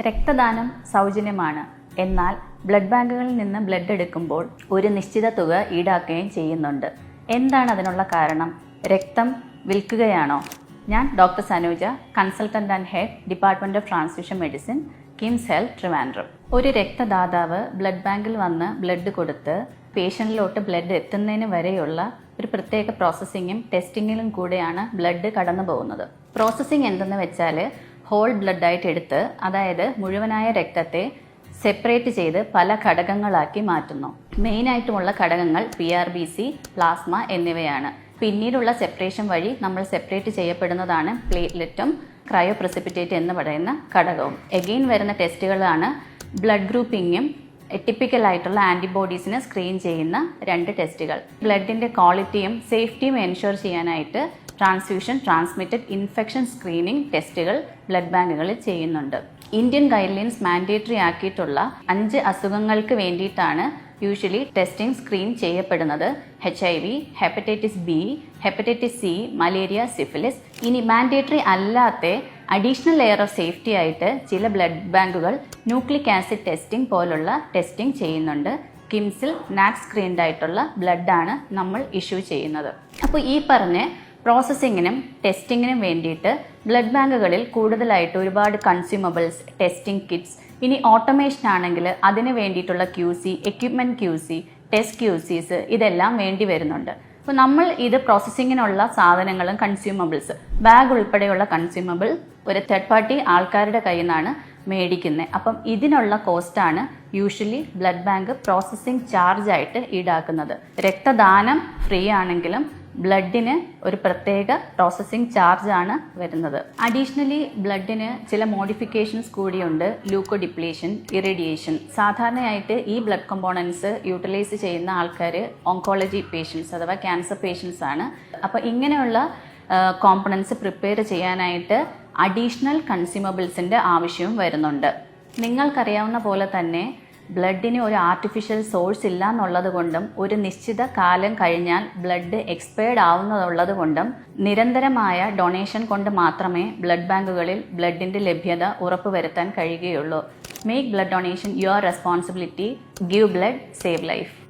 രക്തദാനം സൗജന്യമാണ്. എന്നാൽ ബ്ലഡ് ബാങ്കുകളിൽ നിന്ന് ബ്ലഡ് എടുക്കുമ്പോൾ ഒരു നിശ്ചിത തുക ഈടാക്കുകയും ചെയ്യുന്നുണ്ട്. എന്താണ് അതിനുള്ള കാരണം? രക്തം വിൽക്കുകയാണോ? ഞാൻ doctor Sanuja consultant and head department of transfusion medicine KIMS health Trivandrum. ഒരു രക്തദാതാവ് ബ്ലഡ് ബാങ്കിൽ വന്ന് ബ്ലഡ് കൊടുത്ത് പേഷ്യന്റിലോട്ട് ബ്ലഡ് എത്തുന്നതിന് വരെയുള്ള ഒരു പ്രത്യേക പ്രോസസ്സിങ്ങും ടെസ്റ്റിങ്ങിലും കൂടെയാണ് ബ്ലഡ് കടന്നു പോകുന്നത് പ്രോസസ്സിങ് എന്തെന്ന് വെച്ചാൽ ഹോൾ ബ്ലഡായിട്ട് എടുത്ത് അതായത് മുഴുവനായ രക്തത്തെ സെപ്പറേറ്റ് ചെയ്ത് പല ഘടകങ്ങളാക്കി മാറ്റുന്നു. മെയിനായിട്ടുമുള്ള ഘടകങ്ങൾ P R B C plasma എന്നിവയാണ്. പിന്നീടുള്ള സെപ്പറേഷൻ വഴി നമ്മൾ സെപ്പറേറ്റ് ചെയ്യപ്പെടുന്നതാണ് പ്ലേറ്റ്ലെറ്റും ക്രയോ പ്രസിപ്പിറ്റേറ്റ് എന്ന് പറയുന്ന ഘടകവും. എഗെയിൻ വരുന്ന ടെസ്റ്റുകളാണ് ബ്ലഡ് ഗ്രൂപ്പിങ്ങും ടിപ്പിക്കലായിട്ടുള്ള ആന്റിബോഡീസിനെ സ്ക്രീൻ ചെയ്യുന്ന രണ്ട് ടെസ്റ്റുകൾ ബ്ലഡിന്റെ ക്വാളിറ്റിയും സേഫ്റ്റിയും എൻഷുർ ചെയ്യാനായിട്ട് ട്രാൻസ്ഫ്യൂഷൻ ട്രാൻസ്മിറ്റഡ് ഇൻഫെക്ഷൻ സ്ക്രീനിംഗ് ടെസ്റ്റുകൾ ബ്ലഡ് ബാങ്കുകളിൽ ചെയ്യുന്നുണ്ട്. ഇന്ത്യൻ ഗൈഡ്ലൈൻസ് മാൻഡേറ്ററി ആക്കിയിട്ടുള്ള അഞ്ച് അസുഖങ്ങൾക്ക് വേണ്ടിയിട്ടാണ് യൂഷ്വലി ടെസ്റ്റിംഗ് സ്ക്രീൻ ചെയ്യപ്പെടുന്നത്. H I V hepatitis B hepatitis C malaria syphilis ഇനി മാൻഡേറ്ററി അല്ലാത്ത അഡീഷണൽ ലെയർ ഓഫ് സേഫ്റ്റി ആയിട്ട് ചില ബ്ലഡ് ബാങ്കുകൾ ന്യൂക്ലിക് ആസിഡ് ടെസ്റ്റിംഗ് പോലുള്ള ടെസ്റ്റിംഗ് ചെയ്യുന്നുണ്ട്. കിംസിൽ നാക് സ്ക്രീൻഡ് ആയിട്ടുള്ള ബ്ലഡാണ് നമ്മൾ ഇഷ്യൂ ചെയ്യുന്നത്. അപ്പോൾ ഈ പറഞ്ഞ് പ്രോസസ്സിങ്ങിനും ടെസ്റ്റിങ്ങിനും വേണ്ടിയിട്ട് ബ്ലഡ് ബാങ്കുകളിൽ കൂടുതലായിട്ട് ഒരുപാട് കൺസ്യൂമബിൾസ് ടെസ്റ്റിംഗ് കിറ്റ്സ് ഇനി ഓട്ടോമേഷൻ ആണെങ്കിൽ അതിന് വേണ്ടിയിട്ടുള്ള Q C equipment Q C test Q Cs ഇതെല്ലാം വേണ്ടി വരുന്നുണ്ട്. അപ്പോൾ നമ്മൾ ഇത് പ്രോസസ്സിങ്ങിനുള്ള സാധനങ്ങളും കൺസ്യൂമബിൾസ് ബാഗ് ഉൾപ്പെടെയുള്ള കൺസ്യൂമബിൾ ഒരു തേർഡ് പാർട്ടി ആൾക്കാരുടെ കയ്യിൽ നിന്നാണ് മേടിക്കുന്നത്. അപ്പം ഇതിനുള്ള കോസ്റ്റാണ് usually blood bank processing charge ആയിട്ട് ഈടാക്കുന്നത്. രക്തദാനം ഫ്രീ ആണെങ്കിലും ബ്ലഡിന് ഒരു പ്രത്യേക പ്രോസസ്സിംഗ് ചാർജ് ആണ് വരുന്നത്. അഡീഷണലി ബ്ലഡിന് ചില മോഡിഫിക്കേഷൻസ് കൂടിയുണ്ട്. Leukodepletion irradiation. സാധാരണയായിട്ട് ഈ ബ്ലഡ് കമ്പോണൻസ് യൂട്ടിലൈസ് ചെയ്യുന്ന ആൾക്കാർ ഓങ്കോളജി പേഷ്യൻസ് അഥവാ ക്യാൻസർ പേഷ്യൻസ് ആണ്. അപ്പോൾ ഇങ്ങനെയുള്ള കോമ്പണൻസ് പ്രിപ്പയർ ചെയ്യാനായിട്ട് അഡീഷണൽ കൺസ്യൂമബിൾസിന്റെ ആവശ്യവും വരുന്നുണ്ട്. നിങ്ങൾക്കറിയാവുന്ന പോലെ തന്നെ ബ്ലഡിന് ഒരു ആർട്ടിഫിഷ്യൽ സോഴ്സ് ഇല്ല എന്നുള്ളത് കൊണ്ടും ഒരു നിശ്ചിത കാലം കഴിഞ്ഞാൽ ബ്ലഡ് എക്സ്പയർഡ് ആവുന്നതുള്ളത് കൊണ്ടും നിരന്തരമായ ഡൊണേഷൻ കൊണ്ട് മാത്രമേ ബ്ലഡ് ബാങ്കുകളിൽ ബ്ലഡിന്റെ ലഭ്യത ഉറപ്പുവരുത്താൻ കഴിയുകയുള്ളൂ. Make blood donation your responsibility give blood save life